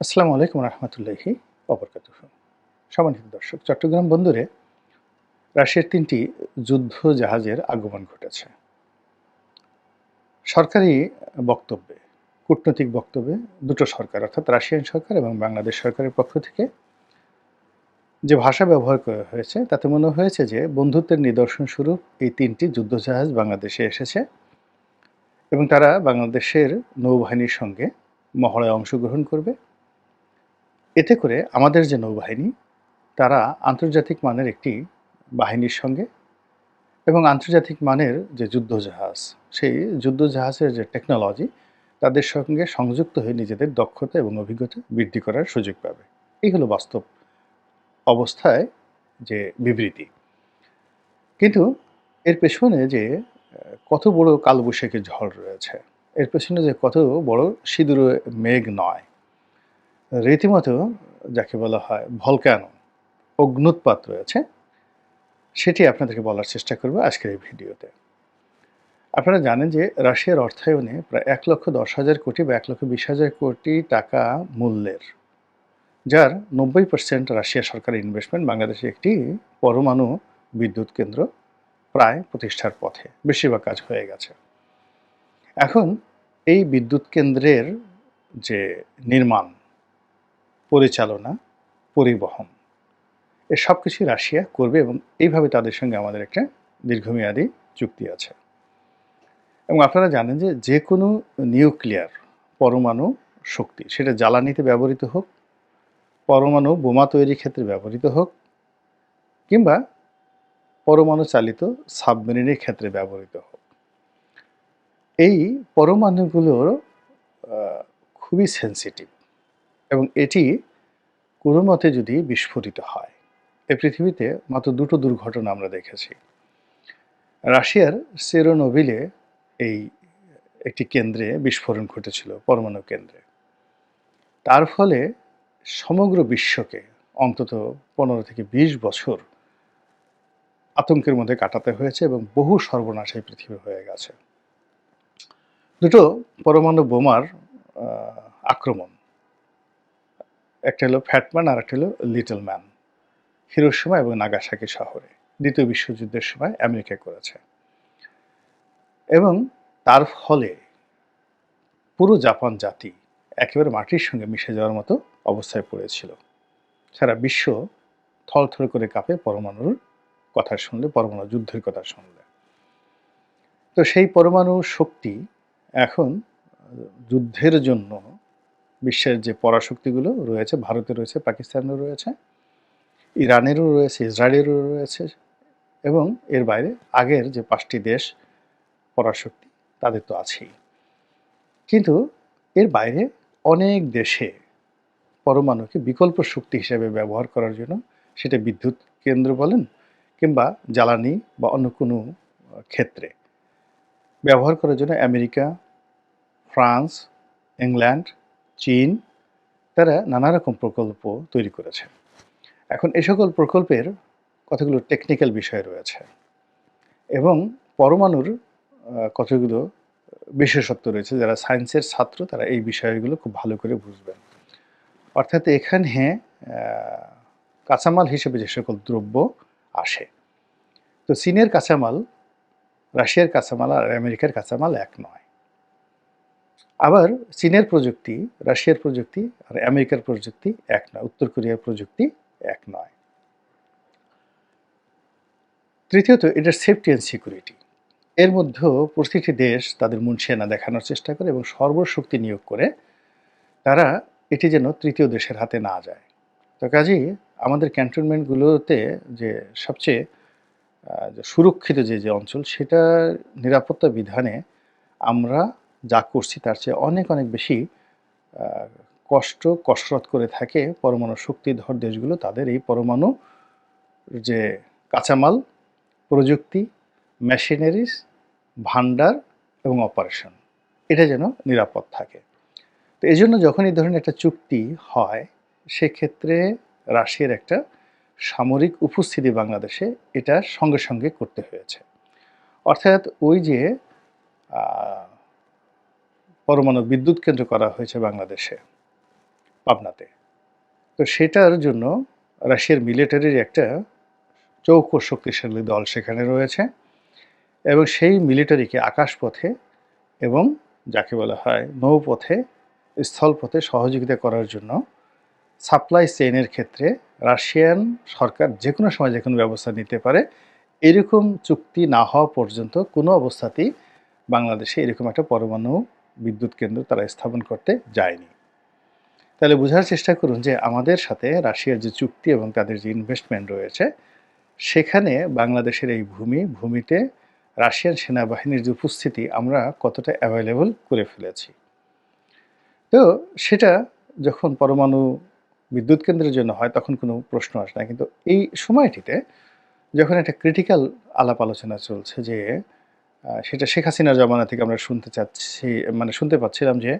আসসালামু আলাইকুম রহমতুল্লাহি অবরকাত সম্মানিত দর্শক, চট্টগ্রাম বন্দরে রাশিয়ার তিনটি যুদ্ধ জাহাজের আগমন ঘটেছে। সরকারি বক্তব্যে, কূটনৈতিক বক্তব্যে দুটো সরকার, অর্থাৎ রাশিয়ান সরকার এবং বাংলাদেশ সরকারের পক্ষ থেকে যে ভাষা ব্যবহার করা হয়েছে, তাতে মনে হয়েছে যে বন্ধুত্বের নিদর্শন স্বরূপ এই তিনটি যুদ্ধজাহাজ বাংলাদেশে এসেছে এবং তারা বাংলাদেশের নৌবাহিনীর সঙ্গে মহড়ায় অংশগ্রহণ করবে। এতে করে আমাদের যে নৌবাহিনী, তারা আন্তর্জাতিক মানের একটি বাহিনীর সঙ্গে এবং আন্তর্জাতিক মানের যে যুদ্ধজাহাজ, সেই যুদ্ধজাহাজের যে টেকনোলজি তাদের সঙ্গে সংযুক্ত হয়ে নিজেদের দক্ষতা এবং অভিজ্ঞতা বৃদ্ধি করার সুযোগ পাবে। এই হলো বাস্তব অবস্থায় যে বিবৃতি। কিন্তু এর পেছনে যে কত বড় কালবৈশাখী ঝড় রয়েছে, এর পেছনে যে কত বড় সিঁদুর মেঘ নয় রীতিমতো যাকে বলা হয় ভলক্যানো অগ্নুৎপাত রয়েছে, সেটি আপনাদেরকে বলার চেষ্টা করব আজকের এই ভিডিওতে। আপনারা জানেন যে রাশিয়ার অর্থায়নে প্রায় এক লক্ষ দশ হাজার কোটি বা এক লক্ষ বিশ হাজার কোটি টাকা মূল্যের, যার নব্বই পার্সেন্ট রাশিয়া সরকারের ইনভেস্টমেন্ট বাংলাদেশে একটি পরমাণু বিদ্যুৎ কেন্দ্র প্রায় প্রতিষ্ঠার পথে, বেশিরভাগ কাজ হয়ে গেছে। এখন এই বিদ্যুৎ কেন্দ্রের যে নির্মাণ পরিচালনা, পরিবহন। এ সব কিছুই রাশিয়া করবে এবং এইভাবে তাদের সঙ্গে আমাদের একটা দীর্ঘমেয়াদী চুক্তি আছে। এবং আপনারা জানেন যে যে কোনো নিউক্লিয়ার পরমাণু শক্তি, সেটা জ্বালানিতে ব্যবহৃত হোক, পরমাণু বোমা তৈরির ক্ষেত্রে ব্যবহৃত হোক, কিংবা পরমাণু চালিত সাবমেরিনের ক্ষেত্রে ব্যবহৃত হোক। এই পরমাণুগুলোর খুবই সেন্সিটিভ এবং এটি কোনো মতে যদি বিস্ফোরিত হয়। এই পৃথিবীতে মাত্র দুটো দুর্ঘটনা আমরা দেখেছি। রাশিয়ার সেরোনোভিলে এই একটি কেন্দ্রে বিস্ফোরণ ঘটেছিল, পরমাণু কেন্দ্রে। তার ফলে সমগ্র বিশ্বকে অন্তত পনেরো থেকে বিশ বছর আতঙ্কের মধ্যে কাটাতে হয়েছে এবং বহু সর্বনাশ পৃথিবী হয়ে গেছে। দুটো পরমাণু বোমার আক্রমণ একটা হলো ফ্যাটম্যান আর একটা হলো লিটল ম্যান। হিরোশিমা এবং নাগাসাকি শহরে, দ্বিতীয় বিশ্বযুদ্ধের সময় আমেরিকা করেছে। এবং তার ফলে পুরো জাপান জাতি একেবারে মাটির সঙ্গে মিশে যাওয়ার মতো অবস্থায় পড়েছিল। সারা বিশ্ব থরথর করে কাঁপে পরমাণুর কথা শুনলে, পরমাণু যুদ্ধের কথা শুনলে। তো সেই পরমাণু শক্তি এখন যুদ্ধের জন্য বিশ্বের যে পরাশক্তিগুলো রয়েছে, ভারতে রয়েছে পাকিস্তানেরও রয়েছে, ইরানেরও রয়েছে, ইসরায়েলেরও রয়েছে এবং এর বাইরে আগের যে পাঁচটি দেশ পরাশক্তি, তাদের তো আছেই। কিন্তু এর বাইরে অনেক দেশে পরমাণুকে বিকল্প শক্তি হিসেবে ব্যবহার করার জন্য সেটা বিদ্যুৎ কেন্দ্র বলেন কিংবা জ্বালানি বা অন্য কোনো ক্ষেত্রে ব্যবহার করার জন্য আমেরিকা, ফ্রান্স, ইংল্যান্ড চীন, তারা নানা রকম প্রকল্প তৈরি করেছে। এখন এ সকল প্রকল্পের কতগুলো টেকনিক্যাল বিষয় রয়েছে এবং পরমাণুর কতগুলো বিশেষত্ব রয়েছে যারা সায়েন্সের ছাত্র, তারা এই বিষয়গুলো খুব ভালো করে বুঝবেন। অর্থাৎ এখানে কাঁচামাল হিসেবে যে সকল দ্রব্য আসে। তো চীনের কাঁচামাল, রাশিয়ার কাঁচামাল আর আমেরিকার কাঁচামাল এক নয়। আবার চীনের প্রযুক্তি, রাশিয়ার প্রযুক্তি আর আমেরিকার প্রযুক্তি এক নয়, উত্তর কোরিয়ার প্রযুক্তি এক নয়। তৃতীয়ত, এটার সেফটি অ্যান্ড সিকিউরিটি এর মধ্যেও প্রতিটি দেশ তাদের মুনশিয়ানা দেখানোর চেষ্টা করে এবং সর্বশক্তি নিয়োগ করে তারা এটি যেন তৃতীয় দেশের হাতে না যায়। তো কাজেই আমাদের ক্যান্টনমেন্টগুলোতে যে সবচেয়ে সুরক্ষিত যে যে অঞ্চল সেটা নিরাপত্তা বিধানে আমরা যা করছি তার চেয়ে অনেক অনেক বেশি কষ্ট, কসরত করে থাকে পরমাণু শক্তিধর দেশগুলো, তাদের এই পরমাণু যে কাঁচামাল, প্রযুক্তি, মেশিনারিজ ভান্ডার এবং অপারেশন, এটা যেন নিরাপদ থাকে। তো এই জন্য যখন এই ধরনের একটা চুক্তি হয়, সেক্ষেত্রে রাশিয়ার একটা সামরিক উপস্থিতি বাংলাদেশে এটা সঙ্গে সঙ্গে করতে হয়েছে। অর্থাৎ ওই যে পরমাণু বিদ্যুৎ কেন্দ্র করা হয়েছে বাংলাদেশে, পাবনাতে। তো সেটার জন্য রাশিয়ার মিলিটারির একটা চৌকো শক্তিশালী দল সেখানে রয়েছে এবং সেই মিলিটারিকে আকাশপথে এবং যাকে বলা হয় নৌপথে, স্থলপথে সহযোগিতা করার জন্য সাপ্লাই চেইনের ক্ষেত্রে রাশিয়ান সরকার যে কোনো সময় যে কোনো ব্যবস্থা নিতে পারে, এরকম চুক্তি না হওয়া পর্যন্ত কোনো অবস্থাতেই বাংলাদেশে এরকম একটা পরমাণু বিদ্যুৎ কেন্দ্র তারা স্থাপন করতে যায়নি। তাহলে বোঝার চেষ্টা করুন যে আমাদের সাথে রাশিয়ার যে চুক্তি এবং তাদের যে ইনভেস্টমেন্ট রয়েছে, সেখানে বাংলাদেশের এই ভূমি, ভূমিতে রাশিয়ান সেনাবাহিনীর যে উপস্থিতি আমরা কতটা অ্যাভেলেবল করে ফেলেছি। তো সেটা যখন পরমাণু বিদ্যুৎ কেন্দ্রের জন্য হয়, তখন কোনো প্রশ্ন আসে না। কিন্তু এই সময়টিতে যখন একটা ক্রিটিক্যাল আলাপ আলোচনা চলছে যে সেটা শেখ হাসিনার জমানা থেকে আমরা শুনতে চাচ্ছি মানে শুনতে পাচ্ছিলাম যে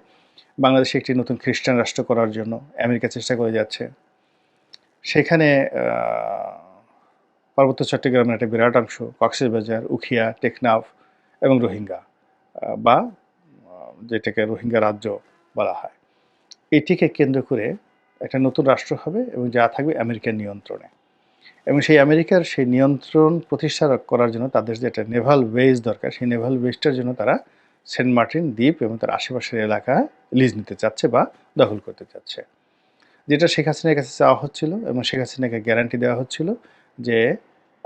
বাংলাদেশে একটি নতুন খ্রিস্টান রাষ্ট্র করার জন্য আমেরিকা চেষ্টা করে যাচ্ছে। সেখানে পার্বত্য চট্টগ্রামের একটা বিরাট অংশ কক্সবাজার উখিয়া, টেকনাফ এবং রোহিঙ্গা বা যেটাকে রোহিঙ্গা রাজ্য বলা হয়। এটিকে কেন্দ্র করে একটা নতুন রাষ্ট্র হবে এবং যা থাকবে আমেরিকার নিয়ন্ত্রণে। এবং সেই আমেরিকার সেই নিয়ন্ত্রণ প্রতিষ্ঠা করার জন্য তাদের যে একটা নেভাল বেস দরকার, সেই নেভাল বেসটার জন্য তারা সেন্ট মার্টিন দ্বীপ এবং তার আশেপাশের এলাকা লিজ নিতে চাচ্ছে বা দখল করতে চাচ্ছে। যেটা শেখ হাসিনার কাছে চাওয়া হচ্ছিল এবং শেখ হাসিনাকে গ্যারান্টি দেওয়া হচ্ছিল যে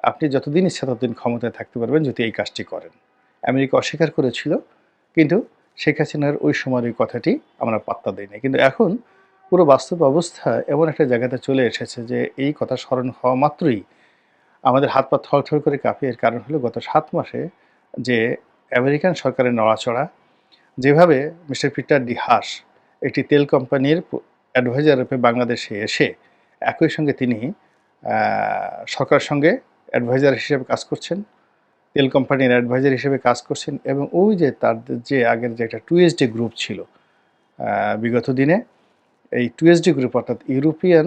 আপনি যতদিন ইচ্ছা ততদিন ক্ষমতায় থাকতে পারবেন যদি এই কাজটি করেন। আমেরিকা অস্বীকার করেছিল, কিন্তু শেখ হাসিনার ওই সময়ের ওই কথাটি আমরা পাত্তা দিই না কিন্তু এখন পুরো বাস্তব অবস্থা এমন একটা জায়গাতে চলে এসেছে যে এই কথা স্মরণ হওয়া মাত্রই আমাদের হাত পা থরথর করে কাঁপে এর কারণ হলো গত সাত মাসে যে আমেরিকান সরকারের নড়াচড়া যেভাবে মিস্টার পিটার ডি হাস একটি তেল কোম্পানির অ্যাডভাইজার রূপে বাংলাদেশে এসে একই সঙ্গে তিনি আহ, সরকারের সঙ্গে অ্যাডভাইজার হিসেবে কাজ করছেন তেল কোম্পানির অ্যাডভাইজার হিসেবে কাজ করছেন এবং ওই যে তার যে আগের যে একটা টুএসডি গ্রুপ ছিল বিগত দিনে এই টুএসডি গ্রুপ, অর্থাৎ ইউরোপিয়ান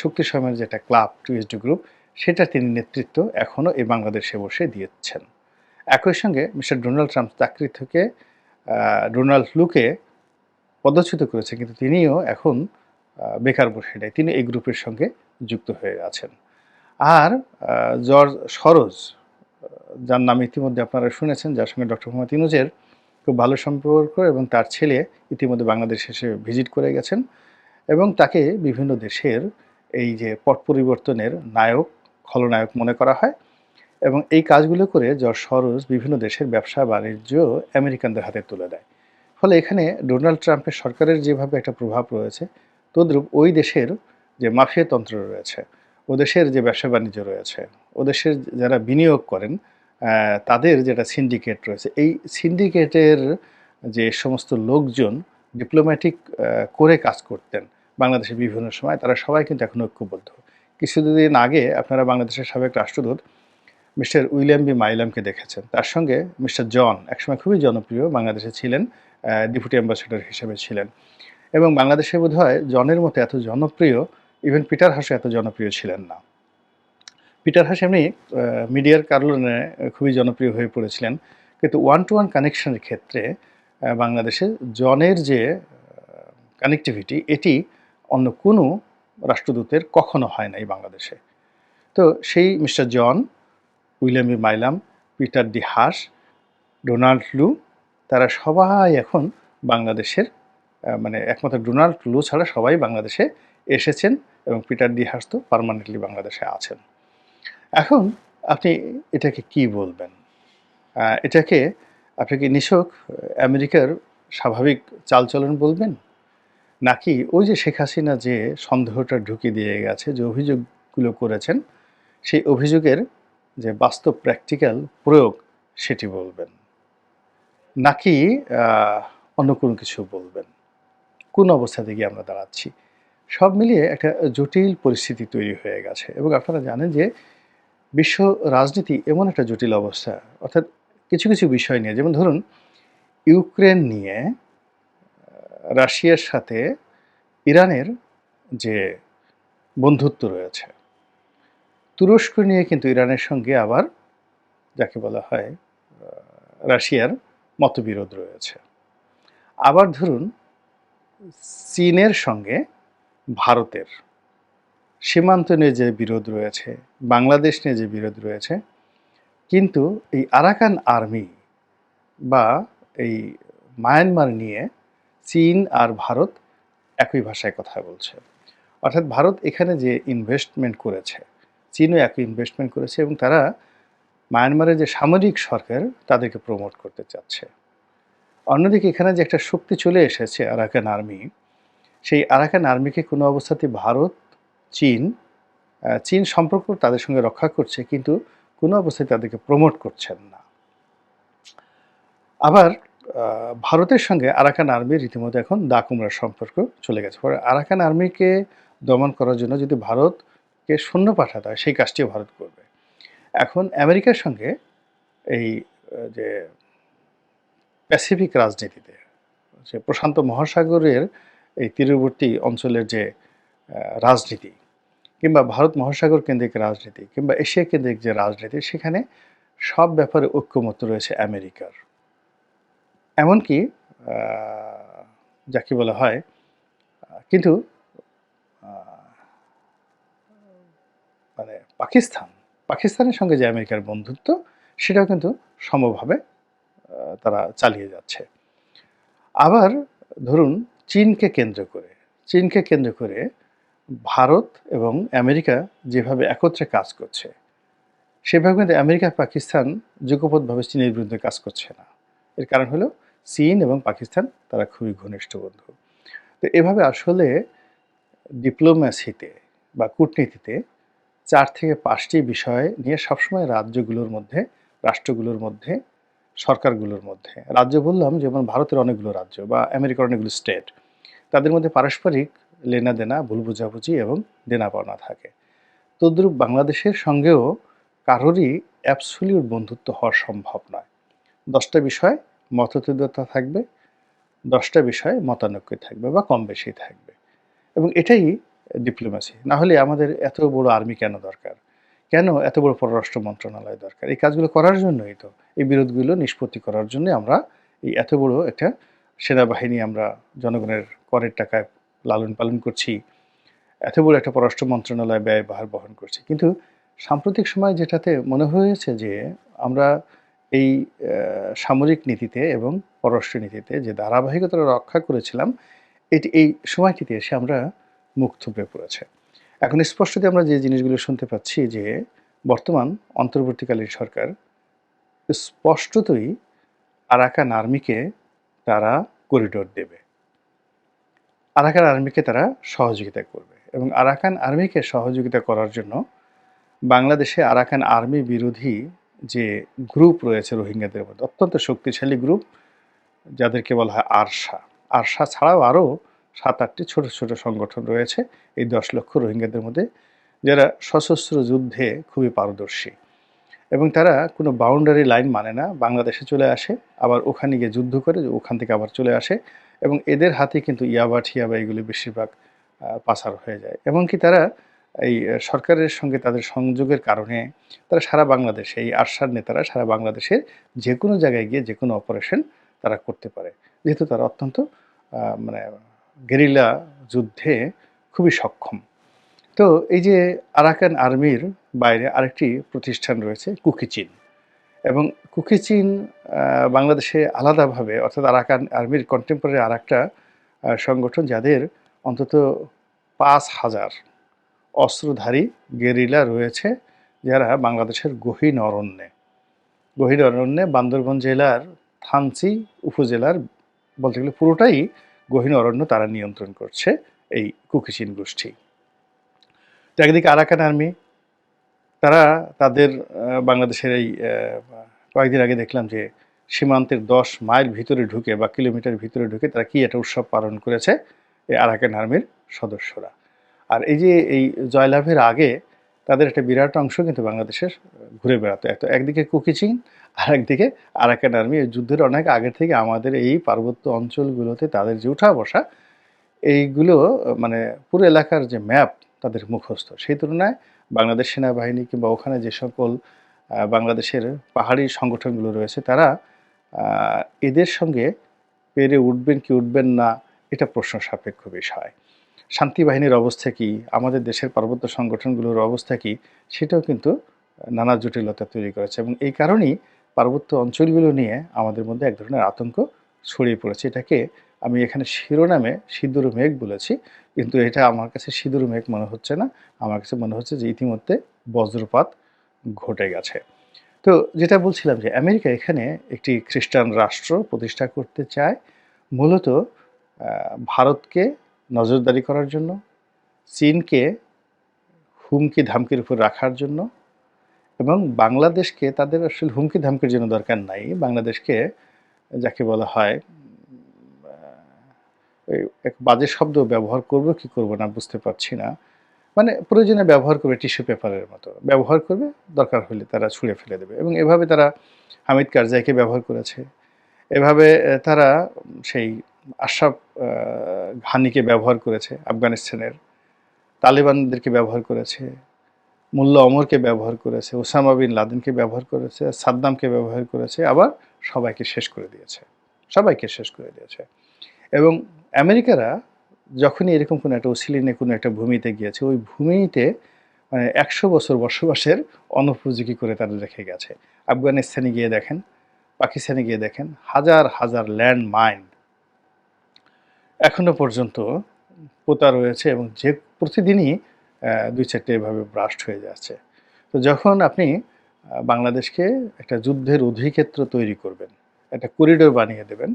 শক্তি সময়ের যেটা ক্লাব টুএসডি গ্রুপ সেটা তিনি নেতৃত্ব এখনও এই বাংলাদেশে বসে দিয়েছেন। একই সঙ্গে মিস্টার ডোনাল্ড ট্রাম্প চাকরি থেকে ডোনাল্ড লুকে পদচ্যুত করেছে, কিন্তু তিনিও এখন বেকার বসে নেই তিনি এই গ্রুপের সঙ্গে যুক্ত হয়ে আছেন। আর জর্জ সরোজ যার নাম ইতিমধ্যে আপনারা শুনেছেন, যার সঙ্গে ডক্টর মোহাম্মদ ইনুজের খুব ভালো সম্পর্ক এবং তার ছেলে ইতিমধ্যে বাংলাদেশ এসে ভিজিট করে গেছেন। এবং তাকে বিভিন্ন দেশের এই যে পট পরিবর্তনের নায়ক, খলনায়ক মনে করা হয় এবং এই কাজগুলো করে জর্জ সরোজ বিভিন্ন দেশের ব্যবসা বাণিজ্য আমেরিকানদের হাতে তুলে দেয়। ফলে এখানে ডোনাল্ড ট্রাম্পের সরকারের যেভাবে একটা প্রভাব রয়েছে, তদ্রূপ ওই দেশের যে মাফিয়া তন্ত্র রয়েছে, ও দেশের যে ব্যবসা বাণিজ্য রয়েছে, ও দেশের যারা বিনিয়োগ করেন তাদের যেটা সিন্ডিকেট রয়েছে, এই সিন্ডিকেটের যে সমস্ত লোকজন ডিপ্লোম্যাটিক করে কাজ করতেন বাংলাদেশের বিভিন্ন সময়। তারা সবাই কিন্তু এখন ঐক্যবদ্ধ। কিছুদিন আগে আপনারা বাংলাদেশের সাবেক রাষ্ট্রদূত মিস্টার উইলিয়াম বি মাইলামকে দেখেছেন। তার সঙ্গে মিস্টার জন একসময় খুবই জনপ্রিয় বাংলাদেশে ছিলেন ডেপুটি অ্যাম্বাসেডর হিসেবে ছিলেন। এবং বাংলাদেশে বোধ হয় জনের মতো এত জনপ্রিয়, ইভেন পিটার হাসে এত জনপ্রিয় ছিলেন না। পিটার হাস এমনি মিডিয়ার কারণে খুবই জনপ্রিয় হয়ে পড়েছিলেন। কিন্তু ওয়ান টু ওয়ান কানেকশনের ক্ষেত্রে বাংলাদেশে জনের যে কানেক্টিভিটি এটি অন্য কোনো রাষ্ট্রদূতের কখনো হয় নাই বাংলাদেশে। তো সেই mister John, William B Milam, Peter D Haas Donald Lu, তারা সবাই এখন বাংলাদেশের মানে একমাত্র ডোনাল্ড লু ছাড়া সবাই বাংলাদেশে এসেছেন এবং পিটার ডি হাস তো পার্মানেন্টলি বাংলাদেশে আছেন। এখন আপনি এটাকে কি বলবেন? এটাকে আপনি কি নিছক আমেরিকার স্বাভাবিক চালচলন বলবেন? নাকি ওই যে শেখ হাসিনা যে সন্দেহটা ঢুকিয়ে দিয়ে গেছে, যে অভিযোগগুলো করেছেন, সেই অভিযোগের যে বাস্তব প্র্যাকটিক্যাল প্রয়োগ, সেটি বলবেন? নাকি অন্য কোনো কিছু বলবেন? কোন অবস্থাতে গিয়ে আমরা দাঁড়াচ্ছি? সব মিলিয়ে একটা জটিল পরিস্থিতি তৈরি হয়ে গেছে। এবং আপনারা জানেন যে বিশ্ব রাজনীতি এমন একটা জটিল অবস্থা, অর্থাৎ কিছু কিছু বিষয় নিয়ে, যেমন ধরুন, ইউক্রেন নিয়ে রাশিয়ার সাথে ইরানের যে বন্ধুত্ব রয়েছে, তুরস্ক নিয়ে কিন্তু ইরানের সঙ্গে আবার যাকে বলা হয় রাশিয়ার মতবিরোধ রয়েছে। আবার ধরুন, চীনের সঙ্গে ভারতের সীমান্ত নিয়ে যে বিরোধ রয়েছে, বাংলাদেশ নিয়ে যে বিরোধ রয়েছে কিন্তু এই আরাকান আর্মি বা এই মায়ানমার নিয়ে চীন আর ভারত একই ভাষায় কথা বলছে। অর্থাৎ ভারত এখানে যে ইনভেস্টমেন্ট করেছে, চীনও একই ইনভেস্টমেন্ট করেছে এবং তারা মায়ানমারের যে সামরিক সরকার তাদেরকে প্রমোট করতে চাচ্ছে। অন্যদিকে এখানে যে একটা শক্তি চলে এসেছে আরাকান আর্মি, সেই আরাকান আর্মিকে কোনো অবস্থাতে ভারত, চীন চীন সম্পর্ক তাদের সঙ্গে রক্ষা করছে, কিন্তু কোনো অবস্থায় তাদেরকে প্রমোট করছেন না। আবার ভারতের সঙ্গে আরাকান আর্মির রীতিমতো এখন দাকুমরার সম্পর্ক চলে গেছে। পরে আরাকান আর্মিকে দমন করার জন্য যদি ভারতকে শূন্য পাঠাতে হয় সেই কাজটিও ভারত করবে। এখন আমেরিকার সঙ্গে এই যে প্যাসিফিক রাজনীতিতে, যে প্রশান্ত মহাসাগরের এই তীরবর্তী অঞ্চলের যে রাজনীতি কিংবা ভারত মহাসাগর কেন্দ্রিক রাজনীতি কিংবা এশিয়া কেন্দ্রিক যে রাজনীতি, সেখানে সব ব্যাপারে ঐক্যমত্য রয়েছে আমেরিকার। এমনকি যাকে বলা হয়, কিন্তু মানে পাকিস্তান, পাকিস্তানের সঙ্গে যে আমেরিকার বন্ধুত্ব, সেটাও কিন্তু সমভাবে তারা চালিয়ে যাচ্ছে। আবার ধরুন, চীনকে কেন্দ্র করে, চীনকে কেন্দ্র করে ভারত এবং আমেরিকা যেভাবে একত্রে কাজ করছে, সেভাবে কিন্তু আমেরিকা পাকিস্তান যুগপথভাবে চীনের বিরুদ্ধে কাজ করছে না। এর কারণ হলো চীন এবং পাকিস্তান তারা খুবই ঘনিষ্ঠ বন্ধু। তো এভাবে আসলে ডিপ্লোম্যাসিতে বা কূটনীতিতে চার থেকে পাঁচটি বিষয় নিয়ে সবসময় রাজ্যগুলোর মধ্যে, রাষ্ট্রগুলোর মধ্যে, সরকারগুলোর মধ্যে। রাজ্য বললাম যেমন ভারতের অনেকগুলো রাজ্য বা আমেরিকার অনেকগুলো স্টেট, তাদের মধ্যে পারস্পরিক লেনা দেনা, ভুল বোঝাবুঝি এবং দেনা পাওনা থাকে। তদ্রূপ বাংলাদেশের সঙ্গেও কারোরই অ্যাবসলিউট বন্ধুত্ব হওয়া সম্ভব নয়। দশটা বিষয় মততুল্যতা থাকবে, দশটা বিষয় মতানৈক্য থাকবে বা কম বেশি থাকবে। এবং এটাই ডিপ্লোমেসি না হলে আমাদের এত বড় আর্মি কেন দরকার? কেন এত বড় পররাষ্ট্র মন্ত্রণালয় দরকার? এই কাজগুলো করার জন্যই তো। এই বিরোধগুলো নিষ্পত্তি করার জন্য আমরা এই এত বড় একটা সেনাবাহিনী আমরা জনগণের করের টাকায় লালন পালন করছি, এত বড় একটা পররাষ্ট্র মন্ত্রণালয় ব্যয়ভার বহন করছি। কিন্তু সাম্প্রতিক সময় যেটাতে মনে হয়েছে যে আমরা এই সামরিক নীতিতে এবং পররাষ্ট্র নীতিতে যে ধারাবাহিকতা রক্ষা করেছিলাম, এটি, এই সময়টিতে এসে আমরা মুখ থুবড়ে পড়েছে। এখন স্পষ্টতে আমরা যে জিনিসগুলো শুনতে পাচ্ছি যে বর্তমান অন্তর্বর্তীকালীন সরকার স্পষ্টতই আরাকান আর্মিকে তারা করিডোর দেবে। আরাকান আর্মিকে তারা সহযোগিতা করবে এবং আরাকান আর্মিকে সহযোগিতা করার জন্য বাংলাদেশে আরাকান আর্মি বিরোধী যে গ্রুপ রয়েছে রোহিঙ্গাদের মধ্যে, অত্যন্ত শক্তিশালী গ্রুপ, যাদেরকে বলা হয় আরশা আরশা ছাড়াও আরও সাত, আটটি ছোট ছোট সংগঠন রয়েছে, এই দশ লক্ষ রোহিঙ্গাদের মধ্যে, যারা সশস্ত্র যুদ্ধে খুবই পারদর্শী। এবং তারা কোনো বাউন্ডারি লাইন মানে না, বাংলাদেশে চলে আসে, আবার ওখানে গিয়ে যুদ্ধ করে ওখান থেকে আবার চলে আসে এবং এদের হাতে কিন্তু ইয়াবা ঠিয়াবা এগুলি বেশিরভাগ পাচার হয়ে যায়। এমনকি তারা এই সরকারের সঙ্গে তাদের সংযোগের কারণে তারা সারা বাংলাদেশে, এই আরশার নেতারা সারা বাংলাদেশের যে কোনো জায়গায় গিয়ে যে কোনো অপারেশন তারা করতে পারে। যেহেতু তারা অত্যন্ত মানে গেরিলা যুদ্ধে খুবই সক্ষম। তো এই যে আরাকান আর্মির বাইরে আরেকটি প্রতিষ্ঠান রয়েছে কুকিচিন এবং কুকিচিন বাংলাদেশে আলাদাভাবে, অর্থাৎ আরাকান আর্মির কন্টেম্পোরারি আর একটা সংগঠন যাদের অন্তত পাঁচ হাজার অস্ত্রধারী গেরিলা রয়েছে, যারা বাংলাদেশের গহীন অরণ্যে। গহীন অরণ্যে বান্দরবন জেলার থানচি উপজেলার বলতে গেলে পুরোটাই গহীন অরণ্য তারা নিয়ন্ত্রণ করছে, এই কুকিচিন গোষ্ঠী। একদিকে আরাকান আর্মি তারা তাদের বাংলাদেশের এই কয়েকদিন আগে দেখলাম যে সীমান্তের দশ মাইল ভিতরে ঢুকে বা কিলোমিটার ভিতরে ঢুকে তারা কি একটা উৎসব পালন করেছে এই আরাকান আর্মির সদস্যরা। আর এই যে এই জয়লাভের আগে তাদের একটা বিরাট অংশ কিন্তু বাংলাদেশের ঘুরে বেড়াতো। এত একদিকে কুকিচিং আর একদিকে আরাকান আর্মি। এই যুদ্ধের অনেক আগে থেকে আমাদের এই পার্বত্য অঞ্চলগুলোতে তাদের যে উঠা বসা, এইগুলো মানে পুরো এলাকার যে ম্যাপ তাদের মুখস্থ। সেই তুলনায় বাংলাদেশ সেনাবাহিনী কিংবা ওখানে যে সকল বাংলাদেশের পাহাড়ি সংগঠনগুলো রয়েছে, তারা এদের সঙ্গে পেরে উঠবেন কি উঠবেন না, এটা প্রশ্ন সাপেক্ষ বিষয়। শান্তি বাহিনীর অবস্থা কী? আমাদের দেশের পার্বত্য সংগঠনগুলোর অবস্থা কী? সেটাও কিন্তু নানা জটিলতা তৈরি করেছে এবং এই কারণেই পার্বত্য অঞ্চলগুলো নিয়ে আমাদের মধ্যে এক ধরনের আতঙ্ক ছড়িয়ে পড়েছে। এটাকে আমি এখানে শিরোনামে সিঁদুর মেঘ বলেছি, কিন্তু এটা আমার কাছে সিঁদুর মেঘ মনে হচ্ছে না। আমার কাছে মনে হচ্ছে যে ইতিমধ্যে বজ্রপাত ঘটে গেছে। তো যেটা বলছিলাম যে আমেরিকা এখানে একটি খ্রিস্টান রাষ্ট্র প্রতিষ্ঠা করতে চায়, মূলত ভারতকে নজরদারি করার জন্য, চীনকে হুমকি ধামকির উপর রাখার জন্য, এবং বাংলাদেশকে তাদের আসলে হুমকি ধামকির জন্য দরকার নাই। বাংলাদেশকে যাকে বলা হয় এক বাজে শব্দ ব্যবহার করব, কি করব না বুঝতে পারছি না। মানে প্রয়োজনে ব্যবহার করবে টিস্যু পেপারের মতো। ব্যবহার করবে, দরকার হলে তারা ছুঁড়ে ফেলে দেবে এবং এভাবে তারা হামিদ কারজাইকে ব্যবহার করেছে। এভাবে তারা সেই আশরাফ ঘানিকে ব্যবহার করেছে, আফগানিস্তানের তালেবানদেরকে ব্যবহার করেছে, মোল্লা অমরকে ব্যবহার করেছে, ওসামা বিন লাদেনকে ব্যবহার করেছে, সাদ্দামকে ব্যবহার করেছে, আবার সবাইকে শেষ করে দিয়েছে। সবাইকে শেষ করে দিয়েছে। এবং আমেরিকারা যখনই এরকম কোনো একটা ওসিলিনে কোনো একটা ভূমিতে গিয়েছে, ওই ভূমিতে মানে একশো বছর বসবাসের অনুপযোগী করে তারা রেখে গেছে। আফগানিস্তানে গিয়ে দেখেন, পাকিস্তানে গিয়ে দেখেন, হাজার হাজার ল্যান্ড মাইন এখনও পর্যন্ত পোতা রয়েছে এবং যে প্রতিদিনই দুই চারটে এভাবে ব্রাস্ট হয়ে যাচ্ছে। তো যখন আপনি বাংলাদেশকে একটা যুদ্ধের অধিক্ষেত্র তৈরি করবেন, একটা করিডোর বানিয়ে দেবেন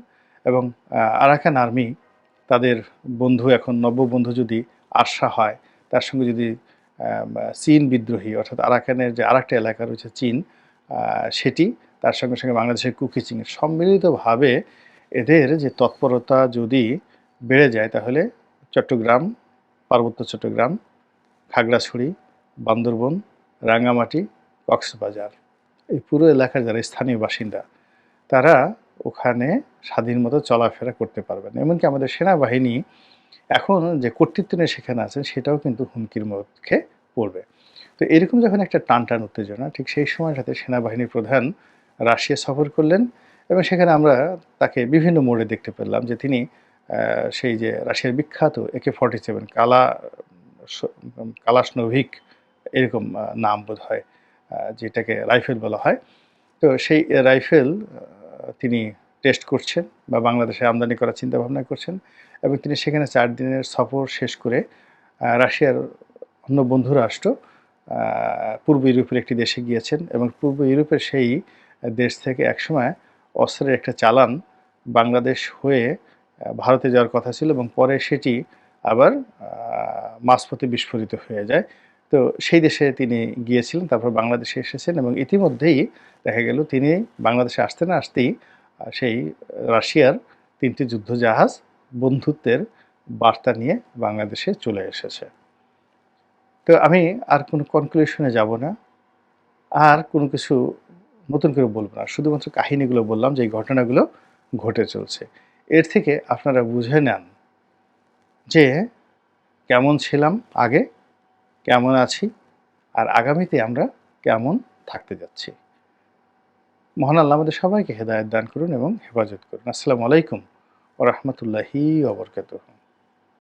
এবং আরাকান আর্মি তাদের বন্ধু, এখন নব্য বন্ধু যদি আশা হয়, তার সঙ্গে যদি চীন বিদ্রোহী, অর্থাৎ আরাকানের যে আরেকটা এলাকা রয়েছে চীন সেটি তার সঙ্গে সঙ্গে বাংলাদেশের কুকিচিং সম্মিলিতভাবে এদের যে তৎপরতা যদি বেড়ে যায়, তাহলে চট্টগ্রাম, পার্বত্য চট্টগ্রাম, খাগড়াছড়ি, বান্দরবন, রাঙ্গামাটি, কক্সবাজার, এই পুরো এলাকার যারা স্থানীয় বাসিন্দা, তারা ওখানে স্বাধীন মতো চলাফেরা করতে পারবেন। এমনকি আমাদের সেনাবাহিনী এখন যে কর্তৃত্ব নিয়ে সেখানে আছেন, সেটাও কিন্তু হুমকির মধ্যে পড়বে। তো এরকম যখন একটা টান টান উত্তেজনা, ঠিক সেই সময়ের সাথে সেনাবাহিনীর প্রধান রাশিয়া সফর করলেন এবং সেখানে আমরা তাকে বিভিন্ন মোড়ে দেখতে পেলাম যে তিনি সেই যে রাশিয়ার বিখ্যাত একে ফর্টি সেভেন কালা কালাশনভিক এরকম নাম বোধ হয় যেটাকে রাইফেল বলা হয়। তো সেই রাইফেল তিনি টেস্ট করছেন বা বাংলাদেশে আমদানি করার চিন্তা ভাবনা করছেন এবং তিনি সেখানে চার দিনের সফর শেষ করে রাশিয়ার অন্য বন্ধু রাষ্ট্র পূর্ব ইউরোপের একটি দেশে গিয়েছেন এবং পূর্ব ইউরোপের সেই দেশ থেকে একসময় অস্ত্রের একটা চালান বাংলাদেশ হয়ে ভারতে যাওয়ার কথা ছিল এবং পরে সেটি আবার আহ, মাঝপথে বিস্ফোরিত হয়ে যায়। তো সেই দেশে তিনি গিয়েছিলেন, তারপর বাংলাদেশে এসেছেন এবং ইতিমধ্যেই দেখা গেল তিনি বাংলাদেশে আসতে না আসতেই সেই রাশিয়ার তিনটি যুদ্ধজাহাজ বন্ধুত্বের বার্তা নিয়ে বাংলাদেশে চলে এসেছে। তো আমি আর কোনো কনক্লুশনে যাব না, আর কোনো কিছু নতুন করে বলব না, শুধুমাত্র কাহিনীগুলো বললাম যে ঘটনাগুলো ঘটে চলছে। এর থেকে আপনারা বুঝে নেন যে কেমন ছিলাম আগে কেমন আছি? আর আগামীতে আমরা কেমন থাকতে যাচ্ছি? মহান আল্লাহ আমাদের সবাইকে হেদায়ত দান করুন এবং হেফাজত করুন। আসসালামু আলাইকুম ও রহমতুল্লাহি ওবরকাতুহ